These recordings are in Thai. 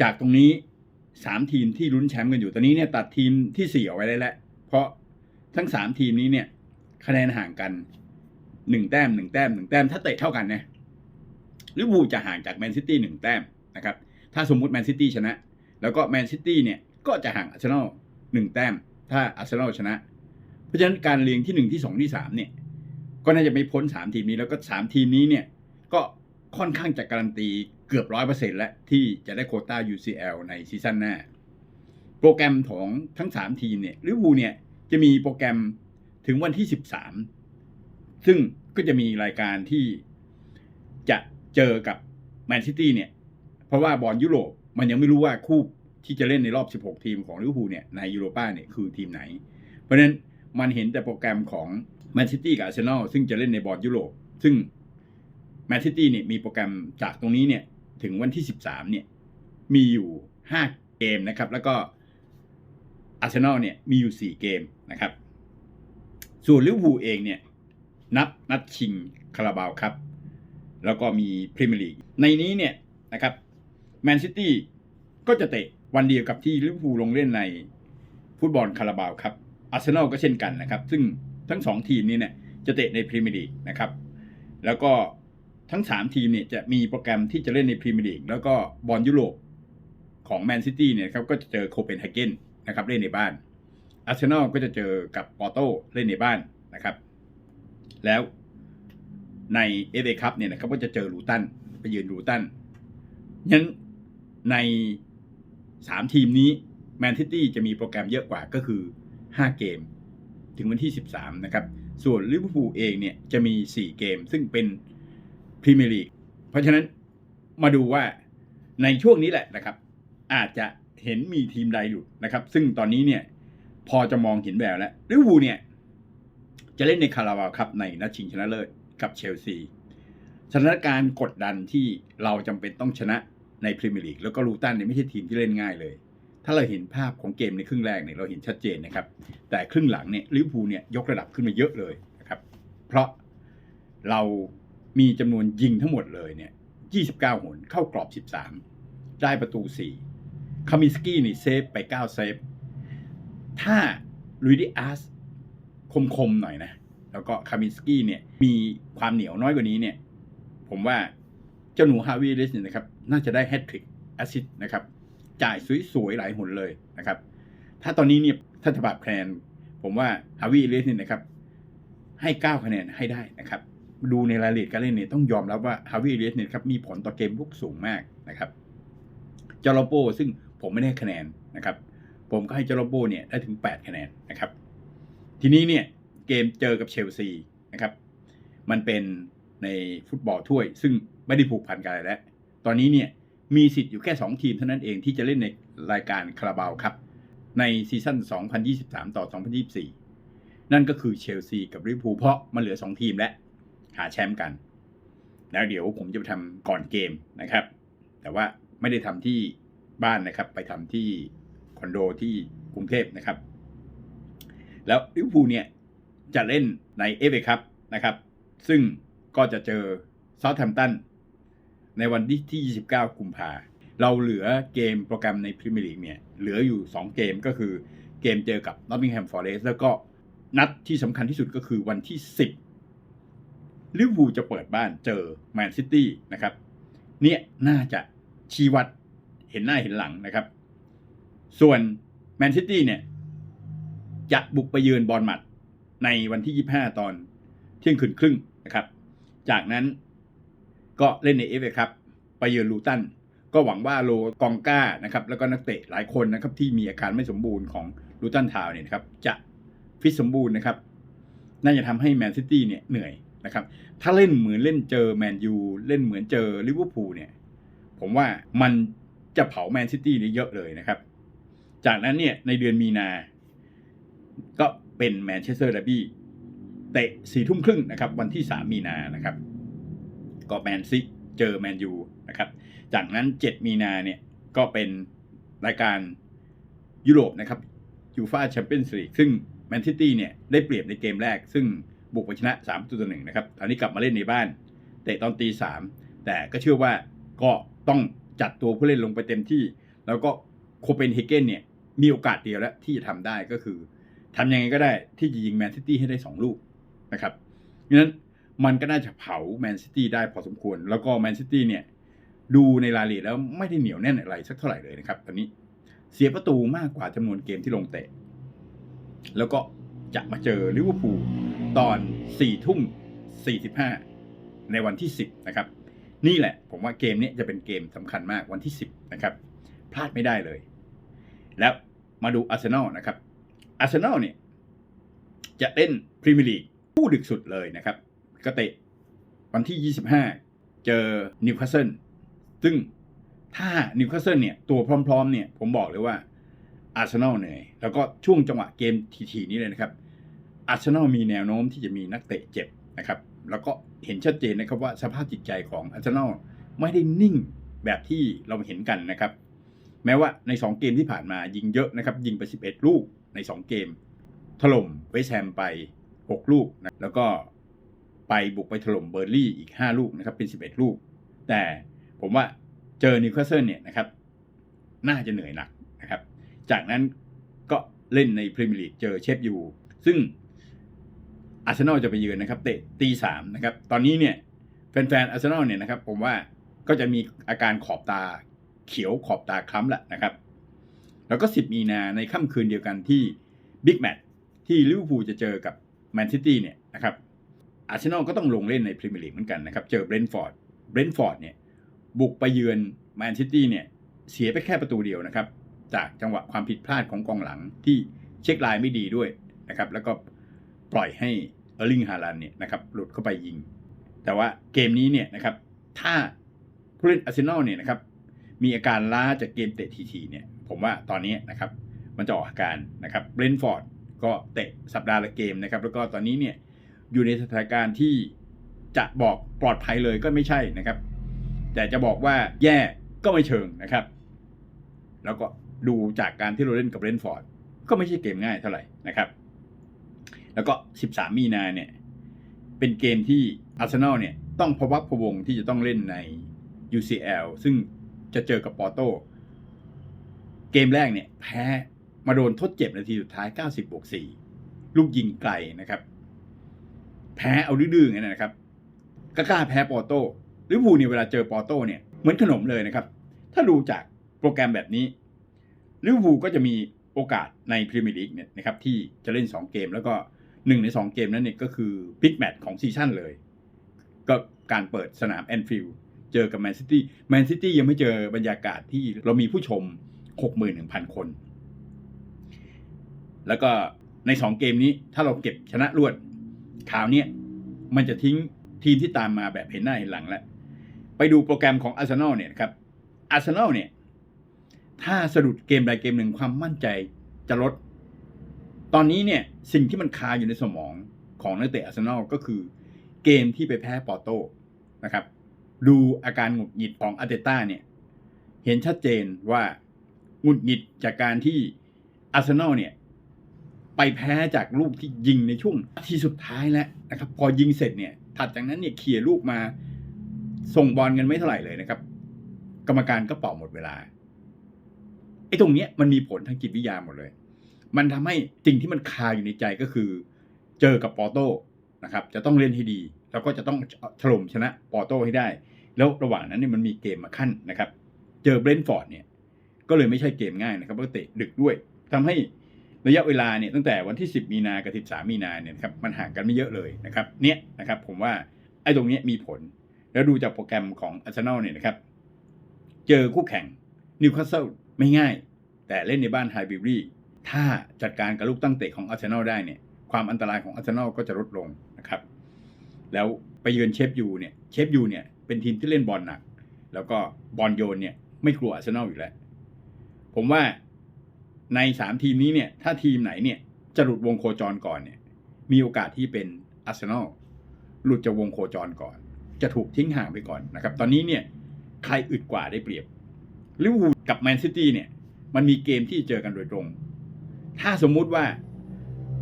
จากตรงนี้สามทีมที่ลุ้นแชมป์กันอยู่ตอนนี้เนี่ยตัดทีมที่สี่ออกไว้ได้แล้ว เพราะทั้งสามทีมนี้เนี่ย คะแนนห่างกันหนึ่งแต้มหนึ่งแต้มหนึ่งแต้มถ้าเตะเท่ากันนะลิเวอร์พูลจะห่างจากแมนซิตี้หนึ่งแต้มนะครับ ถ้าสมมุติแมนซิตี้ชนะ แล้วก็แมนซิตี้เนี่ยก็จะห่างอาร์เซนอลหนึ่งแต้ม ถ้าอาร์เซนอลชนะ เพราะฉะนั้นการเรียงที่หนึ่งที่สองที่สามเนี่ย ก็น่าจะไม่พ้นสามทีมนี้แล้วก็สามทีมนี้เนี่ย ก็ค่อนข้างจะการันตี เกือบร้อยเปอร์เซ็นต์แล้วที่จะได้โคต้า UCL ในซีซั่นหน้า โปรแกรมของทั้ง 3 ทีมเนี่ยลิเวอร์พูลเนี่ยจะมีโปรแกรมถึงวันที่ 13 ซึ่งก็จะมีรายการที่จะเจอกับแมนซิตี้เนี่ย เพราะว่าบอลยุโรปมันยังไม่รู้ว่าคู่ที่จะเล่นในรอบ 16 ทีมของลิเวอร์พูลเนี่ยในยูโรป้าเนี่ยคือทีมไหน เพราะฉะนั้นมันเห็นแต่โปรแกรมของแมนซิตี้กับอาร์เซนอลซึ่งจะเล่นในบอลยุโรป ซึ่งแมนซิตี้เนี่ยมีโปรแกรมจากตรงนี้เนี่ย ถึงวันที่ 13 เนี่ย มีอยู่ 5 เกมนะครับ แล้วก็อาร์เซนอลเนี่ยมีอยู่ 4 เกมนะครับ ส่วนลิเวอร์พูลเองเนี่ย นับนัดชิงคาราบาวครับ แล้วก็มีพรีเมียร์ลีก ในนี้เนี่ยนะครับแมนซิตี้ก็จะเตะวันเดียวกับที่ลิเวอร์พูลลงเล่นในฟุตบอลคาราบาวครับอาร์เซนอลก็เช่นกันนะครับ ซึ่งทั้งสองทีมนี้เนี่ยจะเตะในพรีเมียร์ลีกนะครับ แล้วก็ ทั้ง 3 ทีมเนี่ยจะมีโปรแกรมที่จะเล่นในพรีเมียร์ลีกแล้วก็บอลยุโรปของแมนซิตี้เนี่ยครับก็จะเจอโคเปนเฮเกนนะครับเล่นในบ้านอาร์เซนอลก็จะเจอกับปอร์โตเล่นในบ้านนะครับ แล้วในเอฟเอคัพเนี่ยนะครับก็จะเจอลูตันไปยืนลูตันงั้นใน 3 ทีมนี้แมนซิตี้จะมีโปรแกรมเยอะกว่าก็คือ 5 เกม ถึงวันที่ 13 นะครับ ส่วนลิเวอร์พูลเองเนี่ยจะมี 4 เกม ซึ่งเป็น พรีเมียร์ลีกเพราะฉะนั้นมาดูว่าในช่วงนี้แหละนะครับ อาจจะเห็นมีทีมใดหลุดนะครับ ซึ่งตอนนี้เนี่ยพอจะมองเห็นแบบแล้วลิเวอร์พูลเนี่ย จะเล่นในคาราบาวครับในนัดชิงชนะเลิศกับเชลซีสถานการณ์กดดันที่เราจำเป็นต้องชนะในพรีเมียร์ลีกแล้วก็ลูตันเนี่ยไม่ใช่ทีมที่เล่นง่ายเลย ถ้าเราเห็นภาพของเกมในครึ่งแรกเนี่ยเราเห็นชัดเจนนะครับ แต่ครึ่งหลังเนี่ยลิเวอร์พูลเนี่ยยกระดับขึ้นมาเยอะเลยนะครับ เพราะเรา มีจำนวนยิงทั้งหมดเลยเนี่ย 29 หนเข้ากรอบ 13 ได้ประตู 4 คามิสกี้นี่เซฟไป 9 เซฟ ถ้าลุยดิอาสคมๆหน่อยนะ แล้วก็คามิสกี้เนี่ยมีความเหนียวน้อยกว่านี้เนี่ย ผมว่าเจ้าหนูฮาวิลิสเนี่ยนะครับ น่าจะได้แฮตทริกแอซิดนะครับ จ่ายสวยๆหลายหนเลยนะครับ ถ้าตอนนี้เนี่ยถ้าถบับคะแนนผมว่าฮาวิลิสเนี่ยนะครับ ให้ 9 คะแนนให้ได้นะครับ ดูในรายละเอียดการเล่นเนี่ยต้องยอมรับว่าฮาวิลิสเนี่ยครับมีผลต่อเกมลุกสูงมากนะครับจอร์โปซึ่งผมไม่ได้คะแนนนะครับ ผมก็ให้จอร์โปเนี่ยได้ถึง 8 คะแนนนะครับ ทีนี้เนี่ยเกมเจอกับเชลซีนะครับมันเป็นในฟุตบอลถ้วย ซึ่งไม่ได้ผูกพันกันแล้ว ตอนนี้เนี่ยมีสิทธิ์อยู่แค่ 2 ทีมเท่านั้นเองที่จะเล่นในรายการคาราบาวครับ ในซีซั่น 2023 ต่อ 2024 นั่นก็คือเชลซีกับลิเวอร์พูลเพราะมันเหลือ 2 ทีมและ หาแชมป์กัน แล้วเดี๋ยวผมจะไปทำก่อนเกมนะครับ แต่ว่าไม่ได้ทำที่บ้านนะครับ ไปทำที่คอนโดที่กรุงเทพนะครับ แล้วลิเวอร์พูลเนี่ยจะเล่นในเอฟเอคัพนะครับ ซึ่งก็จะเจอซาท์แฮมป์ตันในวันที่ 29 กุมภาเราเหลือเกมโปรแกรมในพรีเมียร์ลีกเนี่ย เหลืออยู่ 2 เกมก็คือเกมเจอกับนอตติงแฮมฟอร์เรสแล้วก็นัดที่สำคัญที่สุดก็คือวันที่ 10 ลิเวอร์พูลจะเปิดบ้านเจอแมนซิตี้นะครับ เนี่ยน่าจะชี้วัดเห็นหน้าเห็นหลังนะครับ ส่วนแมนซิตี้เนี่ยจะบุกไปเยือนบอลมัดในวันที่ 25 ตอนเที่ยงคืนครึ่งนะครับ จากนั้นก็เล่นในเอฟเอครับไปเยือนลูตัน ก็หวังว่าโลกองก้านะครับ แล้วก็นักเตะหลายคนนะครับที่มีอาการไม่สมบูรณ์ของลูตันทาวเนี่ยครับจะฟิตสมบูรณ์นะครับ น่าจะทำให้แมนซิตี้เนี่ยเหนื่อย นะครับถ้าเล่นเหมือนเล่นเจอแมนยูเล่นเหมือนเจอลิเวอร์พูลเนี่ยผมว่ามันจะเผาแมนซิตี้นี่เยอะเลยนะครับ จากนั้นเนี่ยในเดือนมีนา ก็เป็นแมนเชสเตอร์เดอร์บี้เตะสี่ทุ่มครึ่งนะครับวันที่3มีนานะครับ ก็แมนซิเจอแมนยูนะครับ จากนั้น7มีนาเนี่ยก็เป็นรายการยุโรปนะครับยูฟาแชมเปี้ยนส์ลีกซึ่งแมนซิตี้เนี่ยได้เปรียบในเกมแรก ซึ่ง บุกไปชนะ3ตัวต่อหนึ่งนะครับตอนนี้กลับมาเล่นในบ้าน เตะตอนตีสามแต่ก็เชื่อว่าก็ต้องจัดตัวผู้เล่นลงไปเต็มที่ แล้วก็โคเปนเฮเกนเนี่ยมีโอกาสเดียวแล้วที่จะทำได้ก็คือทำยังไงก็ได้ที่จะยิงแมนซิตี้ให้ได้ 2 ลูกนะครับดังนั้นมันก็น่าจะเผาแมนซิตี้ได้พอสมควร แล้วก็แมนซิตี้เนี่ยดูในรายละเอียดแล้วไม่ได้เหนียวแน่นอะไรสักเท่าไหร่เลยนะครับ ตอนนี้เสียประตูมากกว่าจำนวนเกมที่ลงเตะ แล้วก็จะมาเจอลิเวอร์พูล ตอน4ทุ่ม45 ในวันที่ 10 นะครับ นี่แหละ ผมว่าเกมนี้จะเป็นเกมสำคัญมากวันที่ 10 นะครับ พลาดไม่ได้เลย แล้วมาดูอาร์เซนอลนะครับอาร์เซนอลเนี่ย จะเล่นพรีเมียร์ลีกคู่ดึกสุดเลยนะครับ ก็เตะวันที่ 25 เจอนิวคาสเซิลซึ่งถ้านิวคาสเซิลเนี่ย ตัวพร้อม ๆ เนี่ย ผมบอกเลยว่าอาร์เซนอลเหนื่อย แล้วก็ช่วงจังหวะเกมทีๆนี้เลยนะครับ อาร์เซนอลมีแนวโน้มที่จะมีนักเตะเจ็บนะครับ แล้วก็เห็นชัดเจนนะครับว่าสภาพจิตใจของอาร์เซนอลไม่ได้นิ่งแบบที่เราเห็นกันนะครับ แม้ว่าใน 2 เกมที่ผ่านมายิงเยอะนะครับ ยิงไป 11 ลูกใน 2 เกม ถล่มเวสแฮมไป 6 ลูกนะแล้วก็ไปบุกไปถล่มเบอร์ลี่อีก 5 ลูกนะครับเป็น 11 ลูก แต่ผมว่าเจอนิวคาสเซิลเนี่ยนะครับ น่าจะเหนื่อยหนักนะครับ จากนั้นก็เล่นในพรีเมียร์ลีกเจอเชฟยูซึ่ง อาร์เซนอลจะไปเยือนนะครับเตะตีสามนะครับตอนนี้เนี่ยแฟนๆอาร์เซนอลเนี่ยนะครับผมว่าก็จะมีอาการขอบตาเขียวขอบตาคล้ำแหละนะครับ แล้วก็ 10 มีนาในค่ำคืนเดียวกันที่บิ๊กแมตช์ที่ลิเวอร์พูลจะเจอกับแมนซิตี้เนี่ยนะครับอาร์เซนอลก็ต้องลงเล่นในพรีเมียร์ลีกเหมือนกันนะครับ เจอเบรนท์ฟอร์ดเบรนท์ฟอร์ดเนี่ยบุกไปเยือนแมนซิตี้เนี่ยเสียไปแค่ประตูเดียวนะครับ จากจังหวะความผิดพลาดของกองหลังที่เช็คไลน์ไม่ดีด้วยนะครับ แล้วก็ ปล่อยให้เออร์ลิงฮาลันเนี่ยนะครับหลุดเข้าไปยิง แต่ว่าเกมนี้เนี่ยนะครับถ้าผู้เล่นอาร์เซนอลเนี่ยนะครับมีอาการล้าจากเกมเตะทีๆเนี่ยผมว่าตอนนี้นะครับมันจะออกอาการนะครับเบรนฟอร์ดก็เตะสัปดาห์ละเกมนะครับแล้วก็ตอนนี้เนี่ยอยู่ในสถานการณ์ที่จะบอกปลอดภัยเลยก็ไม่ใช่นะครับ แต่จะบอกว่าแย่ก็ไม่เชิงนะครับ แล้วก็ดูจากการที่เราเล่นกับเรนฟอร์ดก็ไม่ใช่เกมง่ายเท่าไหร่นะครับ แล้วก็ 13 มีนาเนี่ย เป็นเกมที่อาร์เซนอลเนี่ย ต้องพวักพวงที่จะต้องเล่นใน UCL ซึ่งจะเจอกับปอร์โตเกมแรกเนี่ย แพ้มาโดนทดเจ็บนาทีสุดท้าย 90บวก4ลูกยิงไกลนะครับ แพ้เอาดื้อๆงนั้นนะครับกล้าแพ้ปอร์โตลิเวอร์พูลเนี่ยเวลาเจอปอร์โตเนี่ยเหมือนขนมเลยนะครับ ถ้าดูจากโปรแกรมแบบนี้ลิเวอร์พูลก็จะมีโอกาสในพรีเมียร์ลีกเนี่ยนะครับที่จะเล่น 2 เกมแล้วก็ หนึ่งใน2เกมนั้นเนี่ยก็คือบิ๊กแมตช์ของซีซั่นเลย ก็การเปิดสนามแอนฟิลด์เจอกับแมนซิตี้แมนซิตี้ยังไม่เจอบรรยากาศที่เรามีผู้ชม 61,000 คน แล้วก็ใน2เกมนี้ถ้าเราเก็บชนะรวดข่าวเนี้ยมันจะทิ้งทีมที่ตามมาแบบเห็นหน้าเห็นหลังแล้ว ไปดูโปรแกรมของอาร์เซนอลเนี่ยครับอาร์เซนอลเนี่ย ถ้าสะดุดเกมใดเกมหนึ่งความมั่นใจจะลด ตอนนี้เนี่ยสิ่งที่มันคาอยู่ในสมองของนักเตะอาร์เซนอลก็คือเกมที่ไปแพ้ปอร์โตนะครับ ดูอาการหงุดหงิดของอาร์เตต้าเนี่ยเห็นชัดเจนว่าหงุดหงิดจากการที่อาร์เซนอลเนี่ยไปแพ้จากลูกที่ยิงในช่วงที่สุดท้ายแล้วนะครับ พอยิงเสร็จเนี่ยถัดจากนั้นเนี่ยเคลียร์ลูกมาส่งบอลกันไม่เท่าไหร่เลยนะครับ กรรมการก็เป่าหมดเวลาไอ้ตรงเนี้ยมันมีผลทางจิตวิทยาหมดเลย มันทำให้สิ่งที่มันคาอยู่ในใจก็คือ เจอกับปอร์โตนะครับ จะต้องเล่นให้ดี แล้วก็จะต้องถล่มชนะปอร์โตให้ได้ แล้วระหว่างนั้นเนี่ยมันมีเกมมาขั้นนะครับ เจอเบรนท์ฟอร์ดเนี่ย ก็เลยไม่ใช่เกมง่ายนะครับเพราะเตะดึกด้วยทำให้ระยะเวลาเนี่ยตั้งแต่วันที่ 10 มีนากับ 13 มีนาเนี่ยครับมันห่างกันไม่เยอะเลยนะครับ เนี่ยนะครับ ผมว่าไอ้ตรงเนี้ยมีผล แล้วดูจากโปรแกรมของอาร์เซนอลเนี่ยนะครับ เจอคู่แข่งนิวคาสเซิลไม่ง่าย แต่เล่นในบ้านไฮบิวรี่ ถ้าจัดการกับลูกตั้งเตะของอาร์เซนอลได้เนี่ยความอันตรายของอาร์เซนอลก็จะลดลงนะครับ แล้วไปเยือนเชฟยูเนี่ยเชฟยูเนี่ยเป็นทีมที่เล่นบอลหนัก แล้วก็บอลโยนเนี่ยไม่กลัวอาร์เซนอลอยู่แล้ว ผมว่าในสามทีมนี้เนี่ยถ้าทีมไหนเนี่ยจะหลุดวงโคจรก่อนเนี่ยมีโอกาสที่เป็นอาร์เซนอลหลุดจากวงโคจรก่อน จะถูกทิ้งห่างไปก่อนนะครับ ตอนนี้เนี่ยใครอึดกว่าได้เปรียบลิเวอร์พูลกับแมนซิตี้เนี่ยมันมีเกมที่เจอกันโดยตรง ถ้าสมมุติว่า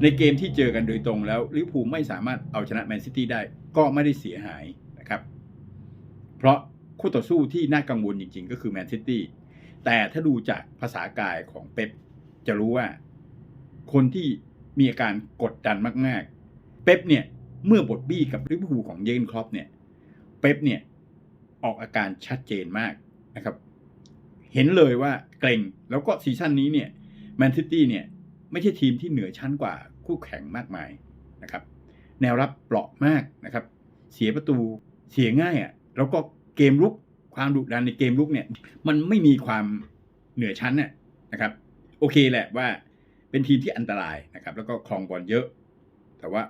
ในเกมที่เจอกันโดยตรงแล้วลิเวอร์พูลไม่สามารถเอาชนะแมนซิตี้ได้ก็ไม่ได้เสียหายนะครับ เพราะคู่ต่อสู้ที่น่ากังวลจริง ๆ ก็คือแมนซิตี้แต่ถ้าดูจากภาษากายของเป๊ปจะรู้ว่า คนที่มีอาการกดดันมากๆ เป๊ปเนี่ยเมื่อบทบี้กับลิเวอร์พูลของเยนครอปเนี่ยเป๊ปเนี่ยออกอาการชัดเจนมากนะครับ เห็นเลยว่าเกรงแล้วก็ซีซั่นนี้เนี่ยแมนซิตี้เนี่ย ไม่ใช่ทีมที่เหนือชั้นกว่าคู่แข่งมากมายนะครับ แนวรับเปราะมากนะครับ เสียประตูเสียง่ายอะ่ะแล้วก็เกมลุกความดุดันในเกมลุกเนี่ย มันไม่มีความเหนือชั้นน่ะนะครับ โอเคแหละว่าเป็นทีมที่อันตรายนะครับ แล้วก็คลองบอลเยอะ แต่ว่า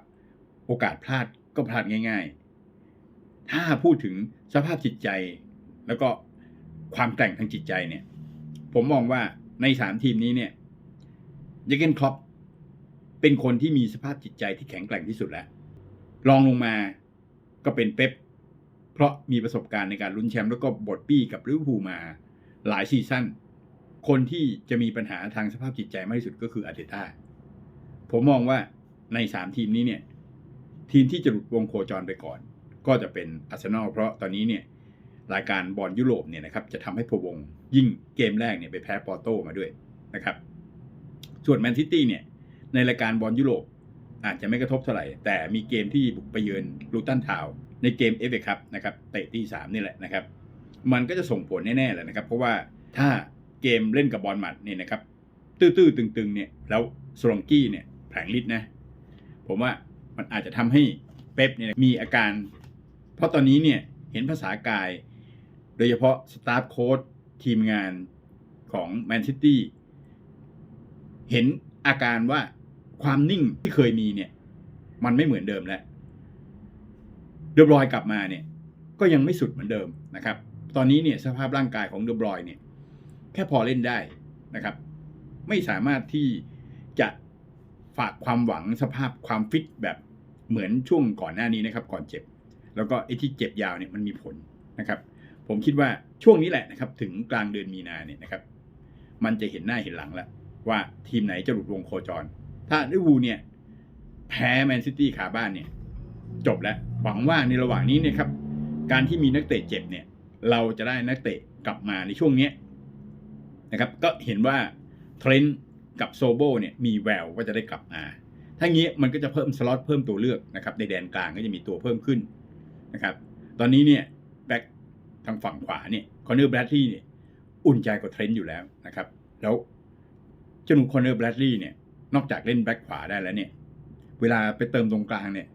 โอกาสพลาดก็พลาดง่าย ๆ ถ้าพูดถึงสภาพจิตใจ แล้วก็ความแกร่งทางจิตใจเนี่ย ผมมองว่าในสามทีมนี้เนี่ย ยเกนคล็อปเป็นคนที่มีสภาพจิตใจที่แข็งแกร่งที่สุดแล้วรองลงมาก็เป็นเป๊ปเพราะมีประสบการณ์ในการลุ้นแชมป์แล้วก็บทปี้กับลิเวอร์พูลมาหลายซีซั่นคนที่จะมีปัญหาทางสภาพจิตใจมากที่สุดก็คืออาร์เตต้าผมมองว่าในสามทีมนี้เนี่ย ทีมที่จะหลุดวงโคจรไปก่อน ก็จะเป็นอาร์เซนอลเพราะตอนนี้เนี่ยรายการบอลยุโรปเนี่ยนะครับจะทำให้พวงยิ่งเกมแรกเนี่ยไปแพ้ปอร์โตมาด้วยนะครับ ส่วนแมนซิตี้เนี่ย ในรายการบอลยุโรปอาจจะไม่กระทบเท่าไหร่ แต่มีเกมที่บุกไปเยือนลูตันทาวในเกมเอฟเอคัพนะครับเตะที่สามนี่แหละนะครับ มันก็จะส่งผลแน่ๆเลยนะครับ เพราะว่าถ้าเกมเล่นกับบอลหมัดเนี่ยนะครับ ตื้อๆตึงๆเนี่ยแล้วสโลงกี้เนี่ยแผลงฤทธิ์นะ ผมว่ามันอาจจะทำให้เป๊ปเนี่ยมีอาการ เพราะตอนนี้เนี่ยเห็นภาษากาย โดยเฉพาะสตาฟโค้ชทีมงานของแมนซิตี้ เห็นอาการว่าความนิ่งที่เคยมีเนี่ย มันไม่เหมือนเดิมแล้วเดอบรอยกลับมาเนี่ย ก็ยังไม่สุดเหมือนเดิมนะครับ ตอนนี้เนี่ยสภาพร่างกายของเดอบรอยเนี่ย แค่พอเล่นได้นะครับ ไม่สามารถที่จะฝากความหวังสภาพความฟิตแบบเหมือนช่วงก่อนหน้านี้นะครับ ก่อนเจ็บ แล้วก็ไอ้ที่เจ็บยาวเนี่ยมันมีผลนะครับ ผมคิดว่าช่วงนี้แหละนะครับ ถึงกลางเดือนมีนาเนี่ยนะครับ มันจะเห็นหน้าเห็นหลังแล้ว ว่าทีมไหนจะหลุดวงโคจร ถ้าลิเวอร์พูลเนี่ยแพ้แมนซิตี้ขาบ้านเนี่ย จบแล้วหวังว่าในระหว่างนี้เนี่ยครับ การที่มีนักเตะเจ็บเนี่ย เราจะได้นักเตะกลับมาในช่วงนี้นะครับ ก็เห็นว่าเทรนต์กับโซโบเนี่ยมีแววว่าจะได้กลับมาถ้างี้มันก็จะเพิ่มสล็อตเพิ่มตัวเลือกนะครับในแดนกลางก็จะมีตัวเพิ่มขึ้นนะครับ ตอนนี้เนี่ยแบ็คทางฝั่งขวาเนี่ยคอนเนอร์แบรดลีย์เนี่ยอุ่นใจกว่าเทรนต์อยู่แล้วนะครับ แล้ว เจ้าหนุ่มคอนเนอร์แบรดลีย์เนี่ยนอกจากเล่นแบ็คขวาได้แล้วเนี่ย เวลาไปเติมตรงกลางเนี่ย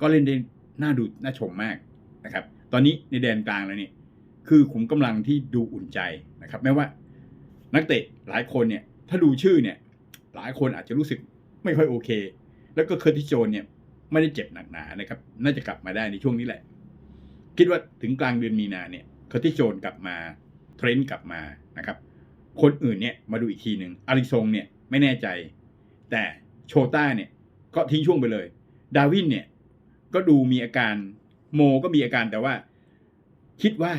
ก็เล่นได้น่าดูน่าชมมากนะครับ ตอนนี้ในแดนกลางแล้วเนี่ยคือขุมกำลังที่ดูอุ่นใจนะครับแม้ว่า นักเตะหลายคนเนี่ย ถ้าดูชื่อเนี่ย หลายคนอาจจะรู้สึกไม่ค่อยโอเค แล้วก็เคอร์ติโจนเนี่ยไม่ได้เจ็บหนักหนานะครับ น่าจะกลับมาได้ในช่วงนี้แหละ คิดว่าถึงกลางเดือนมีนาเนี่ยเคอร์ติโจนกลับมาเทรนต์กลับมานะครับ คนอื่นเนี่ยมาดูอีกทีหนึ่งอาริซงเนี่ยไม่แน่ใจ แต่โชต้าเนี่ยก็ทิ้งช่วงไปเลย ดาวินเนี่ยก็ดูมีอาการโมก็มีอาการแต่ว่า คิดว่า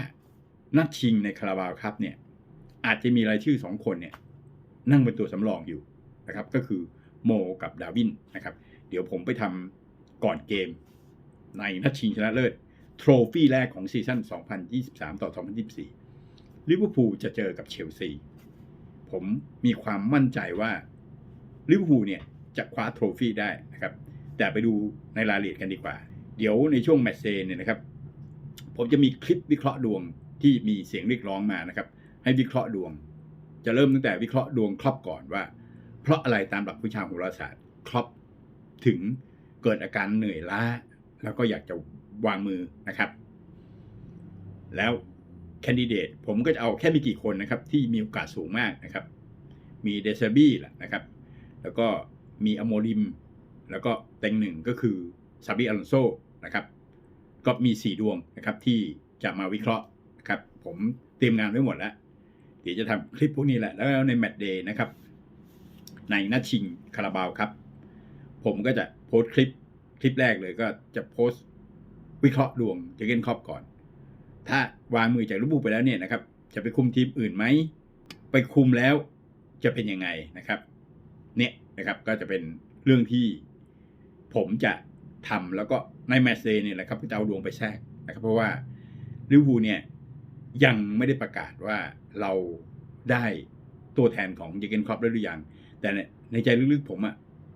นัดชิงในคาราบาวครับเนี่ยอาจจะมีรายชื่อสองคนเนี่ยนั่งเป็นตัวสำรองอยู่นะครับ ก็คือโมกับดาวินนะครับ เดี๋ยวผมไปทำก่อนเกมในนัดชิงชนะเลิศโทรฟี่แรกของซีซั่น 2023 ต่อ 2024 ลิเวอร์พูลจะเจอกับเชลซี ผมมีความมั่นใจว่าลิเวอร์พูลเนี่ยจะคว้าโทรฟี่ได้นะครับ แต่ไปดูในรายละเอียดกันดีกว่า เดี๋ยวในช่วงแมตช์เซนเนี่ยนะครับ ผมจะมีคลิปวิเคราะห์ดวงที่มีเสียงเรียกร้องมานะครับ ให้วิเคราะห์ดวง จะเริ่มตั้งแต่วิเคราะห์ดวงครอปก่อนว่า เพราะอะไรตามหลักวิชาโหราศาสตร์ครอปถึงเกิดอาการเหนื่อยล้า แล้วก็อยากจะวางมือนะครับ แล้ว แคนดิเดตผมก็จะเอาแค่ไม่กี่คนนะครับที่มีโอกาสสูงมากนะครับ มีเดซบี้แหละนะครับ แล้วก็มีอโมริม แล้วก็เต็งหนึ่งก็คือซาบิอัลอนโซนะครับ ก็มีสี่ดวงนะครับที่จะมาวิเคราะห์นะครับ ผมเตรียมงานไว้หมดแล้ว เดี๋ยวจะทำคลิปพวกนี้แหละ แล้วในแมตช์เดย์นะครับ ในนัดชิงคาราบาวครับ ผมก็จะโพสต์คลิปคลิปแรกเลยก็จะโพสต์วิเคราะห์ดวงเจเกนครอปก่อน ถ้าวางมือจากลูกบูไปแล้วเนี่ยนะครับ จะไปคุมทีมอื่นไหม ไปคุมแล้วจะเป็นยังไงนะครับ เนี่ยนะครับก็จะเป็นเรื่องที่ผมจะทำแล้วก็ในแมตช์เดย์เนี่ยแหละครับจะเอาดวงไปแทรกนะครับ เพราะว่าลิเวอร์พูลเนี่ยยังไม่ได้ประกาศว่าเราได้ตัวแทนของเยเกนครอปได้หรือยัง แต่ในใจลึกๆผมอะ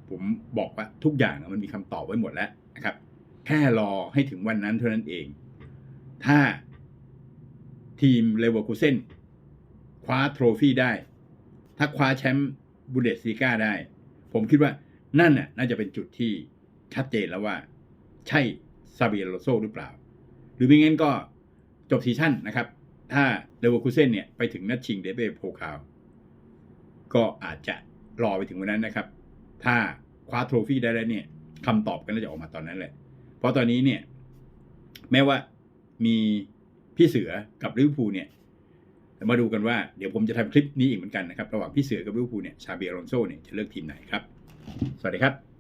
ผมบอกว่าทุกอย่างมันมีคำตอบไว้หมดแล้วนะครับ แค่รอให้ถึงวันนั้นเท่านั้นเอง ถ้า ทีมเลเวอร์คูเซนคว้าโทรฟี่ได้ ถ้าคว้าแชมป์บูเดสลีกาได้ ผมคิดว่านั่นน่ะน่าจะเป็นจุดที่ชัดเจนแล้วว่า ใช่ซาเบียโลโซหรือเปล่า หรือไม่งั้นก็จบซีซั่นนะครับ ถ้าเลเวอร์คูเซนเนี่ยไปถึงนัดชิงเดเบโพคาวก็อาจจะรอไปถึงวันนั้นนะครับ ถ้าคว้าโทรฟี่ได้แล้วเนี่ยคำตอบก็น่าจะออกมาตอนนั้นแหละ เพราะตอนนี้เนี่ยแม้ว่ามี พี่เสือกับลิเวอร์พูลเนี่ยมาดูกันว่าเดี๋ยวผมจะทำคลิปนี้อีกเหมือนกันนะครับ ระหว่างพี่เสือกับลิเวอร์พูลเนี่ยชาเบียรอนโซเนี่ยจะเลือกทีมไหนครับ สวัสดีครับ